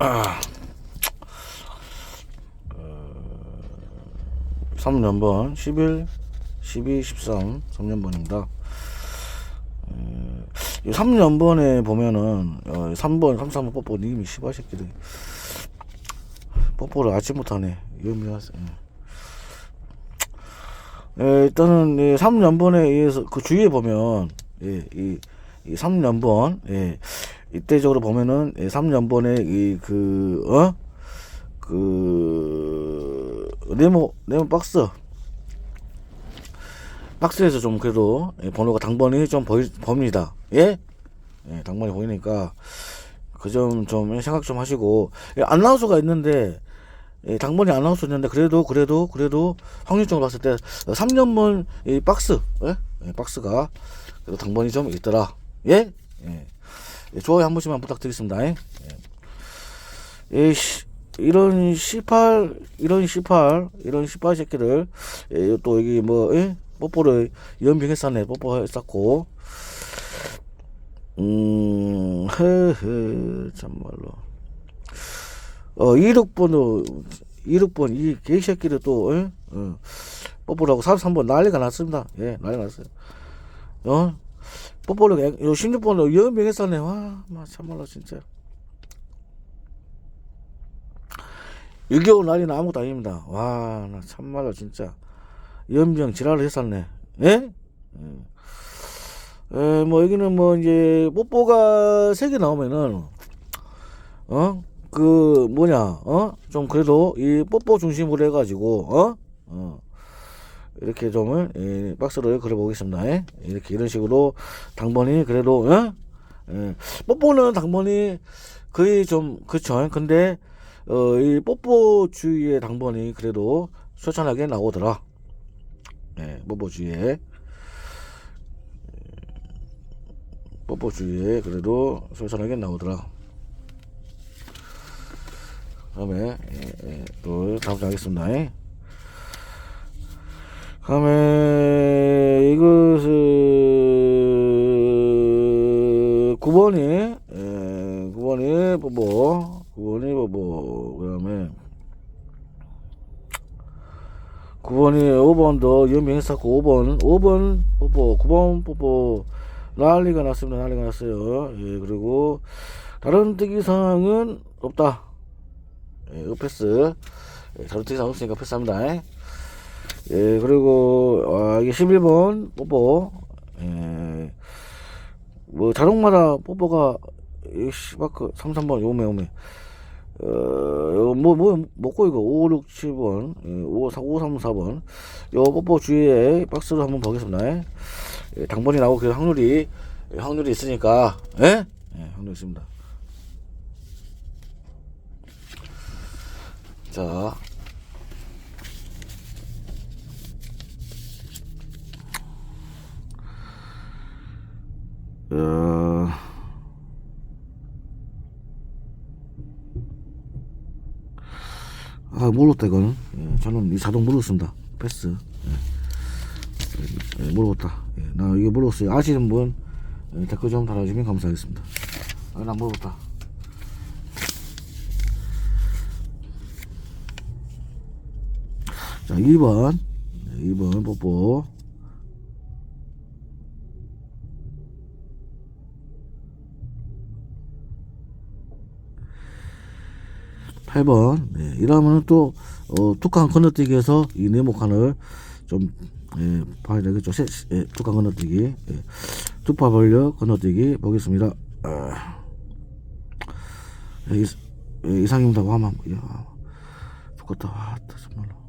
아. 어, 3년번 11 12 13 3년번입니다. 어, 이 3년번에 보면은 어, 3번 3, 3번 뽀뽀 님이 씨발 새끼들 뽀뽀를 아침부터 하네 위험해서 예, 일단은 예, 3년번에 의해서 그 주위에 보면 예, 이, 이 3년번 예, 이때적으로 보면은 예, 3년번에 이 그 어? 그 네모 네모 박스 박스에서 좀 그래도 예, 번호가 당번이 좀 보이 봅니다. 예? 예, 당번이 보이니까 그 점 좀 생각 좀 하시고 예, 안나운서가 있는데 예, 당번이 안나운서 있는데 그래도 그래도 그래도 확률적으로 봤을 때 3년번 이 박스 예? 예, 박스가 그래도 당번이 좀 있더라. 예? 예. 예, 좋아요 한 번씩만 부탁드리겠습니다. 예? 예, 시, 이런 18, 이런 18, 이런 18 새끼들, 예, 또 여기 뭐, 예? 뽀뽀를 연병했었네, 뽀뽀했었고, 음, 헤헤, 참말로. 어, 26번도, 26번, 이 개새끼를 또, 예? 어, 뽀뽀라고 43번 난리가 났습니다. 예, 난리가 났어요. 어? 뽀뽀를, 요 16번도 연병했었네. 와, 마, 참말로, 진짜. 6개월 날이는 아무것도 아닙니다. 와, 나 참말로 진짜 연병 지랄을 했었네. 예? 예. 에, 뭐 여기는 뭐 이제 뽀뽀가 세개 나오면은 어? 그 뭐냐? 어? 좀 그래도 이 뽀뽀 중심으로 해 가지고 어? 어. 이렇게 좀 예, 박스를 그려 보겠습니다. 예? 이렇게 이런 식으로 당번이 그래도 어? 예. 뽀뽀는 당번이 거의 좀 그쵸. 근데 어, 이 뽀뽀 주위의 당번이 그래도 쇼찬하게 나오더라. 네, 뽀뽀 주위에. 뽀뽀 주위에 그래도 쇼찬하게 나오더라. 다음에, 예, 예, 또, 다음 장 하겠습니다. 예. 다음에, 이것은, 9번이, 예, 9번이 뽀뽀. 9번이 뽀뽀. 그 다음에, 9번이 5번도 연명했었고, 5번, 5번 뽀뽀, 9번 뽀뽀. 난리가 났습니다. 난리가 났어요. 예, 그리고, 다른 특이사항은 없다. 예, 패스. 예, 다른 특이사항 없으니까 패스합니다. 예, 그리고, 아, 이게 11번 뽀뽀. 예, 뭐, 자동마다 뽀뽀가, 이 씨바크 3, 3번 요매 요매. 어, 요 뭐, 뭐, 먹고 이거 5, 6, 7번, 예, 5, 4, 5, 3, 4번. 요 뽀뽀 주위에 박스로 한번 보겠습니다. 예, 당번이 나오고 그 확률이, 예, 확률이 있으니까, 예? 예, 확률이 있습니다. 자. 어, 아, 모르겠다, 이거는. 예, 저는 이 자동 모르겠습니다. 패스. 예, 예, 모르겠다. 예, 나 이거 모르겠어요. 아시는 분, 예, 댓글 좀 달아주시면 감사하겠습니다. 아, 나 모르겠다. 자, 2번. 네, 2번 뽀뽀. 8번. 네, 이러면 또, 어, 툭한 건너뛰기에서 이 네모칸을 좀, 예, 봐야 되겠죠. 세, 예, 툭한 건너뛰기. 예, 두파 벌려 건너뛰기 보겠습니다. 아, 예, 이, 예, 이상입니다. 와만, 야, 죽겠다. 와, 정말로.